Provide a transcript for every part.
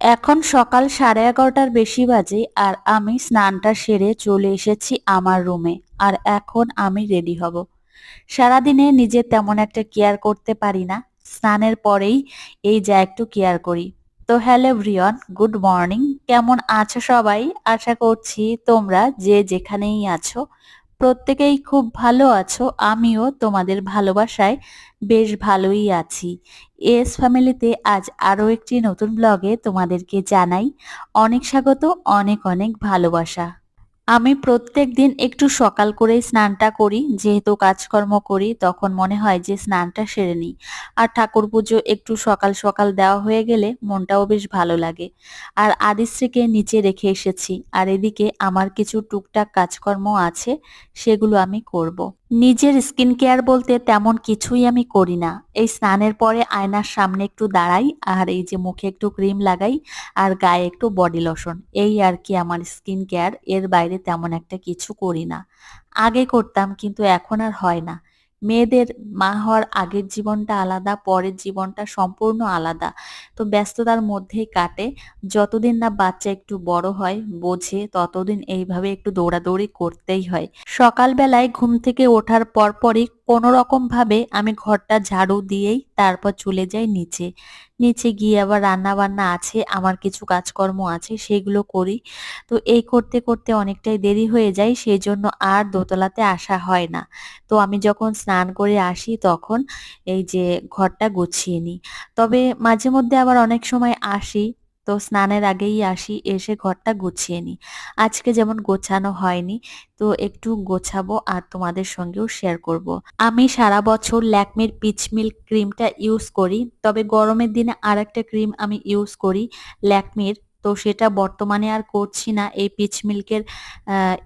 এখন সকাল সাড়ে এগারোটার বেশি বাজে আর আমি স্নানটা সেরে চলে এসেছি আমার রুমে, আর এখন আমি রেডি হব। সারাদিনে নিজে তেমন একটা কেয়ার করতে পারি না। স্নানের পরেই এই যা একটু কেয়ার করি। তো হ্যালো ব্রিয়ন গুড মর্নিং কেমন আছো সবাই? আশা করছি তোমরা যে যেখানেই আছো প্রত্যেকেই খুব ভালো আছো, আমিও তোমাদের ভালোবাসায় বেশ ভালোই আছি। এস ফ্যামিলিতে আজ আরও একটি নতুন ব্লগে তোমাদেরকে জানাই অনেক স্বাগত, অনেক অনেক ভালোবাসা। আমি প্রত্যেক দিন একটু সকাল করেই স্নানটা করি, যেহেতু কাজকর্ম করি, তখন মনে হয় যে স্নানটা সেরে নিই। আর ঠাকুর পুজো একটু সকাল সকাল দেওয়া হয়ে গেলে মনটাও বেশ ভালো লাগে। আর আদিশ্রীকে নিচে রেখে এসেছি, আর এদিকে আমার কিছু টুকটাক কাজকর্ম আছে, সেগুলো আমি করব। নিজের স্কিন কেয়ার বলতে তেমন কিছুই আমি করি না। এই স্নানের পরে আয়নার সামনে একটু দাঁড়াই, আর এই যে মুখে একটু ক্রিম লাগাই, আর গায়ে একটু বডি লোশন। এই আর কি আমার স্কিন কেয়ার, এর বাইরে তেমন একটা কিছু করি না। আগে করতাম কিন্তু এখন আর হয় না। মেয়েদের মা হওয়ার আগের জীবনটা আলাদা, পরের জীবনটা সম্পূর্ণ আলাদা। তো ব্যস্ততার মধ্যেই কাটে। যতদিন না বাচ্চা একটু বড় হয়, বোঝে, ততদিন এইভাবে একটু দৌড়াদৌড়ি করতেই হয়। সকালবেলায় ঘুম থেকে ওঠার পরপরই কোনো রকম ভাবে আমি ঘরটা ঝাড়ু দিয়েই তারপর চলে যাই নিচে। নিচে গিয়ে আবার রান্না বান্না আছে, আমার কিছু কাজকর্ম আছে, সেগুলো করি। তো এই করতে করতে অনেকটাই দেরি হয়ে যায় সেই জন্য আর দোতলাতে আসা হয় না। তো আমি যখন স্নান করে আসি তখন এই যে ঘরটা গুছিয়ে নিই। তবে মাঝে মধ্যে আবার অনেক সময় আসি তো স্নানের আগেই আসি, এসে ঘরটা গুছিয়ে নিই আজকে যেমন গোছানো হয়নি, তো একটু গোছাবো আর তোমাদের সঙ্গেও শেয়ার করব। আমি সারা বছর ল্যাকমির পিচ মিল্ক ক্রিমটা ইউজ করি, তবে গরমের দিনে আর একটা ক্রিম আমি ইউজ করি, ল্যাকমির তো সেটা বর্তমানে আর করছি না। এই পিচ মিল্কের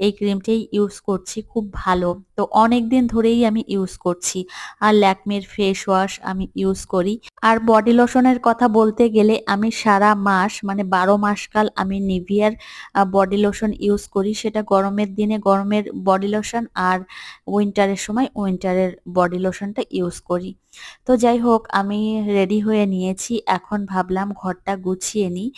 এই ক্রিমটাই ইউজ করছি খুব ভালো। তো অনেক দিন ধরেই আমি ইউজ করছি। আর ল্যাকমির ফেস ওয়াশ আমি ইউজ করি। আর বডি লোশনের কথা বলতে গেলে আমি সারা মাস মানে বারো মাসকাল আমি নিভিয়ার বডি লোশন ইউজ করি। সেটা গরমের দিনে গরমের বডি লোশন আর উইন্টারের সময় উইন্টারের বডি লোশনটা ইউজ করি। তো যাই হোক, আমি রেডি হয়ে নিয়েছি। এখন ভাবলাম ঘরটা গুছিয়ে নিই।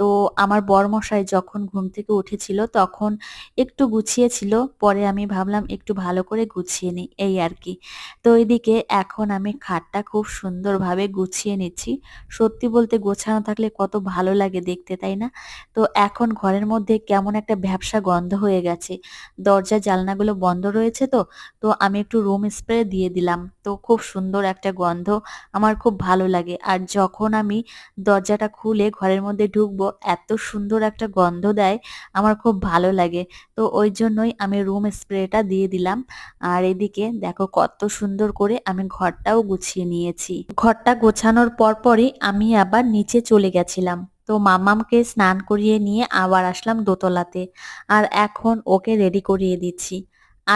তো আমার বরমশাই যখন ঘুম থেকে উঠেছিল তখন একটু গুছিয়েছিল, পরে আমি ভাবলাম একটু ভালো করে গুছিয়ে নিই, এই আর কি। তো এদিকে এখন আমি খাটটা খুব সুন্দরভাবে গুছিয়ে নিচ্ছি। সত্যি বলতে গোছানো থাকলে কত ভালো লাগে দেখতে, তাই না? তো এখন ঘরের মধ্যে কেমন একটা ভ্যাবসা গন্ধ হয়ে গেছে। দরজা জালনাগুলো বন্ধ রয়েছে তো তো আমি একটু রুম স্প্রে দিয়ে দিলাম। তো খুব সুন্দর একটা গন্ধ, আমার খুব ভালো লাগে। আর যখন আমি দরজাটা খুলে ঘরের মধ্যে ঢুকবো এত সুন্দর একটা গন্ধ দেয়, আমার খুব ভালো লাগে। তো ওই জন্যই আমি রুম স্প্রেটা দিয়ে দিলাম। আর এদিকে দেখো কত সুন্দর করে আমি ঘরটাও গুছিয়ে নিয়েছি। ঘরটা গোছানোর পরপরই আমি আবার নিচে চলে গেছিলাম। তো মামামকে স্নান করিয়ে নিয়ে আবার আসলাম দোতলাতে। আর এখন ওকে রেডি করিয়ে দিচ্ছি।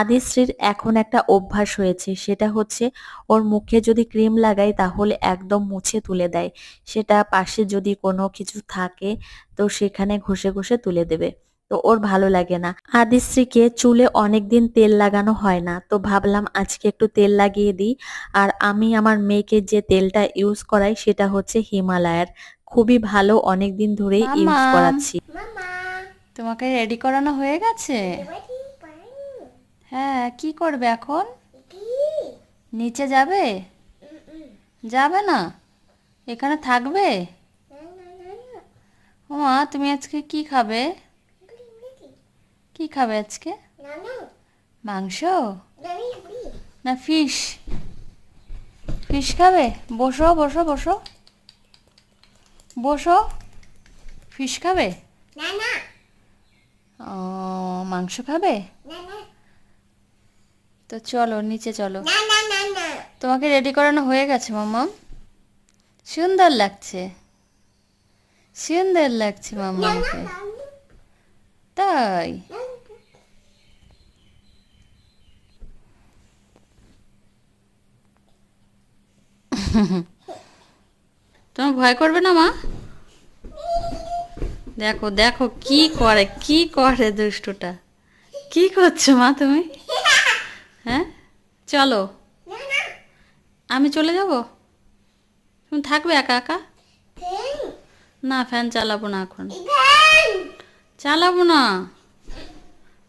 আদিশ্রীর এখন একটা অভ্যাস হয়েছে সেটা হচ্ছে ওর মুখে যদি ক্রিম লাগাই তাহলে একদম মুছে তুলে দেয়। সেটা পাশে যদি কোনো কিছু থাকে তো সেখানে ঘষে ঘষে তুলে দেবে। তো ওর ভালো লাগে না। আদিশ্রীকে চুলে অনেকদিন তেল লাগানো হয় না। তো ভাবলাম আজকে একটু তেল লাগিয়ে দিই। আর আমি আমার মেয়েকে যে তেলটা ইউজ করাই সেটা হচ্ছে হিমালয়ার। খুবই ভালো অনেক দিন ধরেই ইউজ করাচ্ছি। তোমাকে রেডি করানো হয়ে গেছে? হ্যাঁ কি করবে এখন? নিচে যাবে? যাবে না? এখানে থাকবে? মা তুমি আজকে কি খাবে? কি খাবে আজকে? মাংস? না ফিশ। ফিশ খাবে? বসো বসো বসো। বসো। ফিশ খাবে? ও মাংস খাবে? তো চলো নিচে চলো। তোমাকে রেডি করানো হয়ে গেছে মাম্মাম সুন্দর লাগছে। সুন্দর লাগছে মাম্মামকে তাই? তোমার ভয় করবে না মা? দেখো দেখো কি করে কি করে দুষ্টুটা? কি করছ মা তুমি? হ্যাঁ? চলো। আমি চলে যাব? তুমি থাকবে একা একা? না ফ্যান চালাবো না এখন। চালাবো না।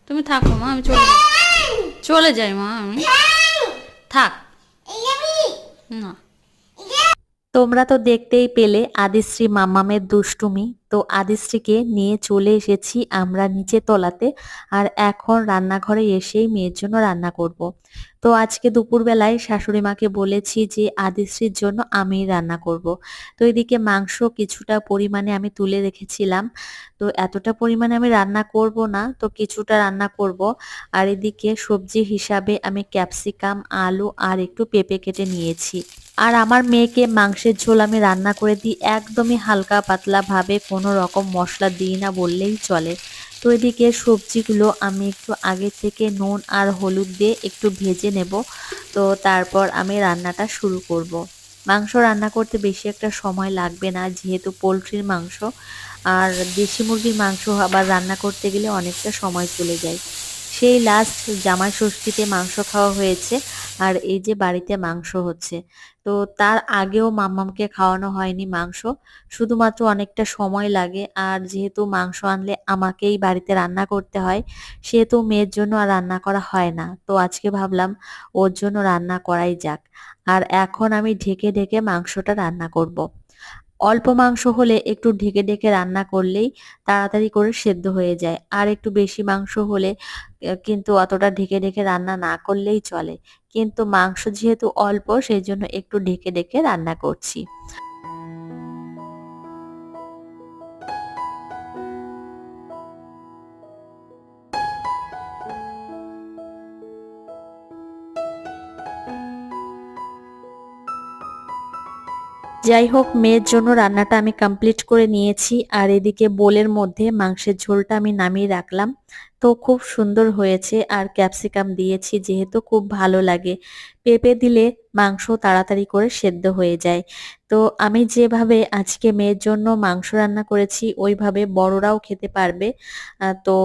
তুমি থাকো মা আমি চলে চলে যাই মা আমি। থাক। না। তোমরা তো দেখতেই পেলে আদিশ্রী মাম্মামের দুষ্টুমি তো আদিশ্রীকে নিয়ে চলে এসেছি আমরা নিচে তলাতে আর এখন রান্নাঘরে এসেই মেয়ের জন্য রান্না করব। তো আজকে দুপুরবেলায় শাশুড়ি মাকে বলেছি যে আদিশ্রীর জন্য আমি রান্না করব। তো এদিকে মাংস কিছুটা পরিমাণে আমি তুলে রেখেছিলাম তো এতটা পরিমাণে আমি রান্না করব না, তো কিছুটা রান্না করব আর এদিকে সবজি হিসাবে আমি ক্যাপসিকাম, আলু আর একটু পেঁপে কেটে নিয়েছি আর আমার মেয়েকে মাংসের ঝোল আমি রান্না করে দিই, একদমই হালকা পাতলা ভাবে, কোনো রকম মশলা দিই না বললেই চলে। তো এদিকে সবজিগুলো আমি একটু আগে থেকে নুন আর হলুদ দিয়ে একটু ভেজে নেব। তো তারপর আমি রান্নাটা শুরু করব। মাংস রান্না করতে বেশি একটা সময় লাগবে না, যেহেতু পোলট্রির মাংস। আর দেশি মুরগির মাংস আবার রান্না করতে গেলে অনেকটা সময় চলে যায়। সেই লাস্ট জামাই ষষ্ঠীতে মাংস খাওয়া হয়েছে, আর এই যে বাড়িতে মাংস হচ্ছে। তো তার আগেও মাম্মামকে খাওয়ানো হয়নি মাংস, শুধুমাত্র অনেকটা সময় লাগে। আর যেহেতু মাংস আনলে আমাকেই বাড়িতে রান্না করতে হয়, সেহেতু মেয়ের জন্য আর রান্না করা হয় না। তো আজকে ভাবলাম ওর জন্য রান্না করাই যাক। আর এখন আমি ঢেকে ঢেকে মাংসটা রান্না করব। অল্প মাংস হলে একটু ঢেকে ঢেকে রান্না করলেই তাড়াতাড়ি করে সেদ্ধ হয়ে যায়। আর একটু বেশি মাংস হলে কিন্তু অতটা ঢেকে ঢেকে রান্না না করলেই চলে। কিন্তু মাংস যেহেতু অল্প, সেই জন্য একটু ঢেকে ঢেকে রান্না করছি। যাই হোক মেয়ের জন্য রান্নাটা আমি কমপ্লিট করে নিয়েছি। আর এদিকে বোলের মধ্যে মাংসের ঝোলটা আমি নামিয়ে রাখলাম। তো খুব সুন্দর হয়েছে আর ক্যাপসিকাম দিয়েছি যেহেতু খুব ভালো লাগে। পেঁপে দিলে মাংস তাড়াতাড়ি করে সেদ্ধ হয়ে যায়। তো আমি যেভাবে আজকে মেয়ের জন্য মাংস রান্না করেছি ওইভাবে বড়রাও খেতে পারবে। তো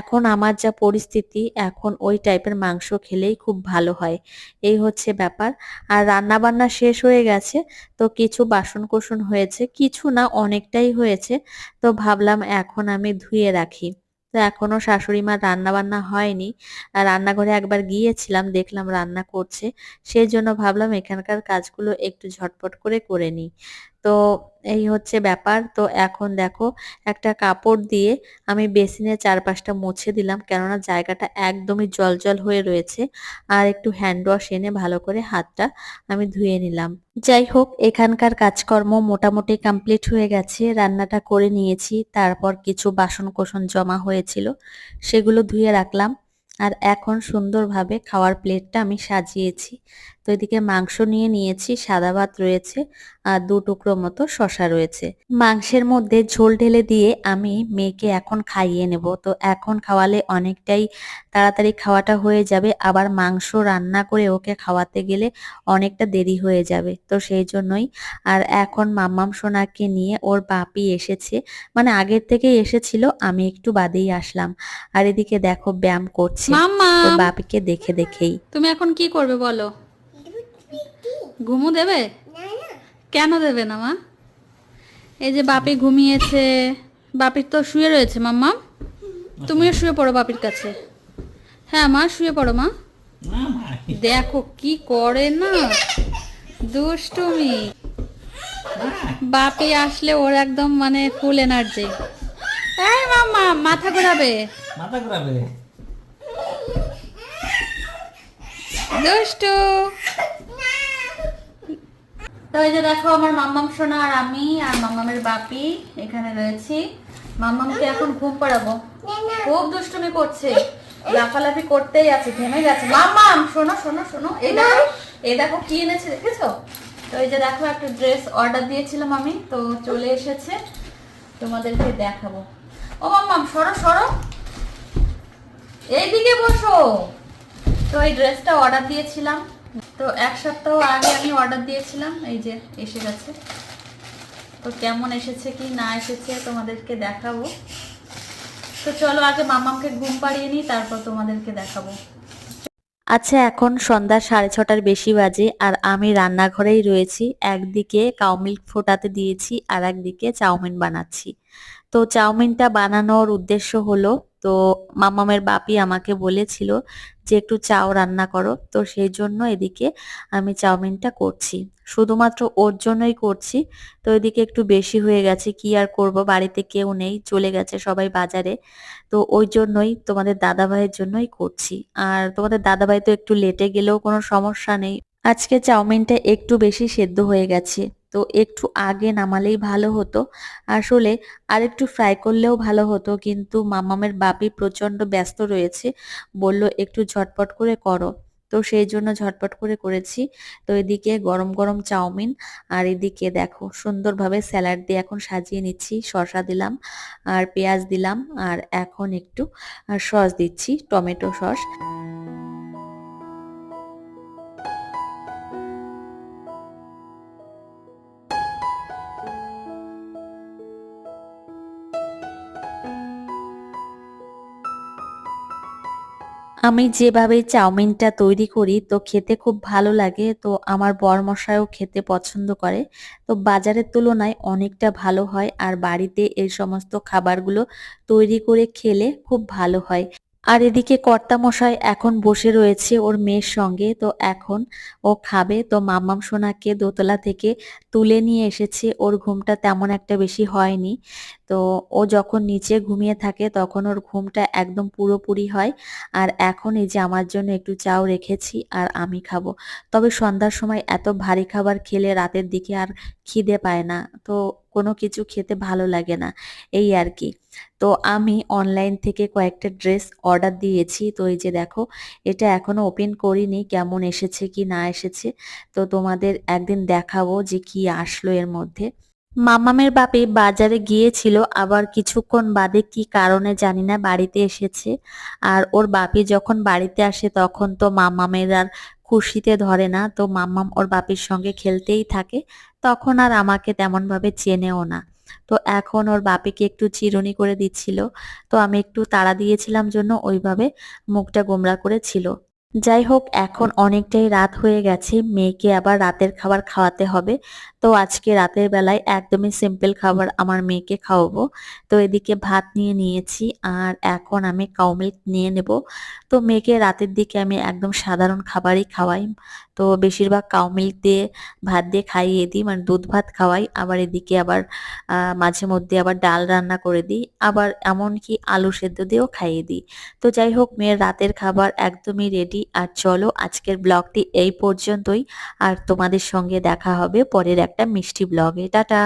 এখন আমার যা পরিস্থিতি, এখন ওই টাইপের মাংস খেলেই খুব ভালো হয়। এই হচ্ছে ব্যাপার। আর রান্না বান্না শেষ হয়ে গেছে, তো কিছু বাসন কোসন হয়েছে, কিছু না অনেকটাই হয়েছে, তো ভাবলাম এখন আমি ধুয়ে রাখি। তো এখনও শাশুড়ি মার রান্না বান্না হয়নি। আর রান্নাঘরে একবার গিয়েছিলাম, দেখলাম রান্না করছে। সেই জন্য ভাবলাম এখানকার কাজগুলো একটু ঝটপট করে করে নিই। তো এই হচ্ছে ব্যাপার। তো এখন দেখো, একটা কাপড় দিয়ে আমি বেসিনের চারপাশটা মুছে দিলাম, কেননা জায়গাটা একদমই জলজল হয়ে রয়েছে। আর একটু হ্যান্ড ওয়াশ এনে ভালো করে হাতটা আমি ধুয়ে নিলাম। যাই হোক, এখানকার কাজকর্ম মোটামুটি কমপ্লিট হয়ে গেছে। রান্নাটা করে নিয়েছি, তারপর কিছু বাসন কোসন জমা হয়েছিল, সেগুলো ধুয়ে রাখলাম। আর এখন সুন্দরভাবে খাওয়ার প্লেটটা আমি সাজিয়েছি। এদিকে মাংস নিয়ে নিয়েছি সাদা ভাত রয়েছে আর দু টুকরো মতো শশা রয়েছে। মাংসের মধ্যে ঝোল ঢেলে দিয়ে আমি মেয়েকে এখন খাইয়ে নেব। তো এখন খাওয়ালে অনেকটাই তাড়াতাড়ি খাওয়াটা হয়ে যাবে। আবার মাংস রান্না করে ওকে খাওয়াতে গেলে অনেকটা দেরি হয়ে যাবে। তো সেই জন্যই আর এখন মাম্মাম সোনাকে নিয়ে ওর বাপি এসেছে। মানে আগের থেকেই এসেছিল আমি একটু বাদেই আসলাম। আর এদিকে দেখো ব্যায়াম করছে। বাপিকে দেখে দেখেই। তুমি এখন কি করবে বলো? ঘুমু দেবে? কেন দেবে না মা? এই যে বাপি ঘুমিয়েছে বাপির তো শুয়ে রয়েছে মাম্মা। তুমিও শুয়ে পড়ো বাপির কাছে। হ্যাঁ মা শুয়ে পড়ো মা। দেখো কি করে না। দুষ্টুমি। বাপি আসলে ওর একদম মানে ফুল এনার্জি এই মাম্মা মাথা ঘোরাবে। মাথা ঘুরাবে। দুষ্টু। এই যে দেখো আমার মাম্মাম সোনা আর আমি আর মাম্মামের বাপি এখানে রয়েছি। মাম্মামকে এখন ঘুম পাড়াবো। খুব দুষ্টুমি করছে। লাফালাফি করতেই আছে থেমে গেছে। মাম্মাম, শোনো শোনো শোনো। এই দেখো এই দেখো কি এনেছে, দেখেছ? তো এই যে দেখো, একটা ড্রেস অর্ডার দিয়েছিলাম আমি, তো চলে এসেছে। তোমাদেরকে দেখাবো। ও মাম্মাম, সরো সরো। এইদিকে বসো। তো এই ড্রেসটা অর্ডার দিয়েছিলাম। তো এক সপ্তাহ আগে আমি অর্ডার দিয়েছিলাম, এই যে এসে গেছে। তো কেমন এসেছে, কি না এসেছে তোমাদেরকে দেখাবো। তো চলো আগে মামামকে ঘুম পাড়িয়ে নিই, তারপর তোমাদেরকে দেখাবো। আচ্ছা এখন সন্ধ্যা সাড়ে ছটার বেশি বাজে, আর আমি রান্নাঘরেই রয়েছি। একদিকে কাউ মিল্ক ফোটাতে দিয়েছি আর একদিকে চাউমিন বানাচ্ছি। তো চাউমিনটা বানানোর উদ্দেশ্য হলো, তো মামামের বাপি আমাকে বলেছিল যে একটু চাও রান্না করো, তো সেই জন্য এদিকে আমি চাউমিনটা করছি। শুধুমাত্র ওর জন্যই করছি, তো এদিকে একটু বেশি হয়ে গেছে, কি আর করব? বাড়িতে কেউ নেই, চলে গেছে সবাই বাজারে। তো ওই জন্যই তোমাদের দাদাভাইয়ের জন্যই করছি। আর তোমাদের দাদাভাই তো একটু লেটে গেলেও কোনো সমস্যা নেই। আজকে চাউমিনটা একটু বেশি সেদ্ধ হয়ে গেছে। তো একটু আগে নামালেই ভালো হতো। আসলে আর একটু ফ্রাই করলেও ভালো হতো, কিন্তু মামামের বাপি প্রচণ্ড ব্যস্ত রয়েছে, বলল, একটু ঝটপট করে করো। তো সেই জন্য ঝটপট করে করেছি। তো এদিকে গরম গরম চাউমিন আর এদিকে দেখো, সুন্দরভাবে স্যালাড দিয়ে এখন সাজিয়ে নিচ্ছি, শসা দিলাম আর পেঁয়াজ দিলাম আর এখন একটু সস দিচ্ছি, টমেটো সস। আমি যেভাবে চাউমিনটা তৈরি করি, তো খেতে খুব ভালো লাগে। তো আমার বরমশাইও খেতে পছন্দ করে। তো বাজারের তুলনায় অনেকটা ভালো হয় আর বাড়িতে এই সমস্ত খাবারগুলো তৈরি করে খেলে খুব ভালো হয়। আর এদিকে কর্তামশাই এখন বসে রয়েছে ওর মেয়ের সঙ্গে। তো এখন ও খাবে। তো মামাম সোনাকে দোতলা থেকে তুলে নিয়ে এসেছে। ওর ঘুমটা তেমন একটা বেশি হয়নি। তো ও যখন নিচে ঘুমিয়ে থাকে তখন ওর ঘুমটা একদম পুরোপুরি হয়। আর এখন এই যে আমার জন্য একটু চাও রেখেছি আর আমি খাব। তবে সন্ধ্যার সময় এত ভারী খাবার খেলে রাতের দিকে আর খিদে পায় না। তো কোনো কিছু খেতে ভালো লাগে না। এই আর কি। তো আমি অনলাইন থেকে কয়েকটা ড্রেস অর্ডার দিয়েছি। তো এই যে দেখো, এটা এখনও ওপেন করিনি, কেমন এসেছে কি না এসেছে। তো তোমাদের একদিন দেখাবো যে কি আসলো এর মধ্যে। মামামের বাপি বাজারে গিয়েছিল, আবার কিছুক্ষণ বাদে কি কারণে জানি না বাড়িতে এসেছে। আর ওর বাপি যখন বাড়িতে আসে তখন তো মামামের আর খুশিতে ধরে না, তো মাম্মাম ওর বাপির সঙ্গে খেলতেই থাকে, তখন আর আমাকে তেমন ভাবে চেনেও না। তো এখন ওর বাপিকে একটু চিরুনি করে দিচ্ছিল, তো আমি একটু তাড়া দিয়েছিলাম জন্য ওইভাবে মুখটা গোমরা করেছিল। যাই হোক, এখন অনেকটাই রাত হয়ে গেছে, মেয়েকে আবার রাতের খাবার খাওয়াতে হবে। তো আজকে রাতের বেলায় একদমই সিম্পল খাবার আমার মেয়েকে খাওয়াবো। তো এদিকে ভাত নিয়ে নিয়েছি আর এখন আমি কাউ মিল্ক নিয়ে নেব। তো মেয়েকে রাতের দিকে আমি একদম সাধারণ খাবারই খাওয়াই। তো বেশিরভাগ কাউ মিল্ক দিয়ে ভাত দিয়ে খাইয়ে দিই মানে দুধ ভাত খাওয়াই। আবার এদিকে আবার মাঝে মধ্যে আবার ডাল রান্না করে দিই। আবার এমনকি আলু সেদ্ধ দিয়েও খাইয়ে দিই। তো যাই হোক, মেয়ের রাতের খাবার একদমই রেডি আর চলো আজকের ব্লগটি এই পর্যন্তই। আর তোমাদের সঙ্গে দেখা হবে পরের একটা মিষ্টি ব্লগে টাটা।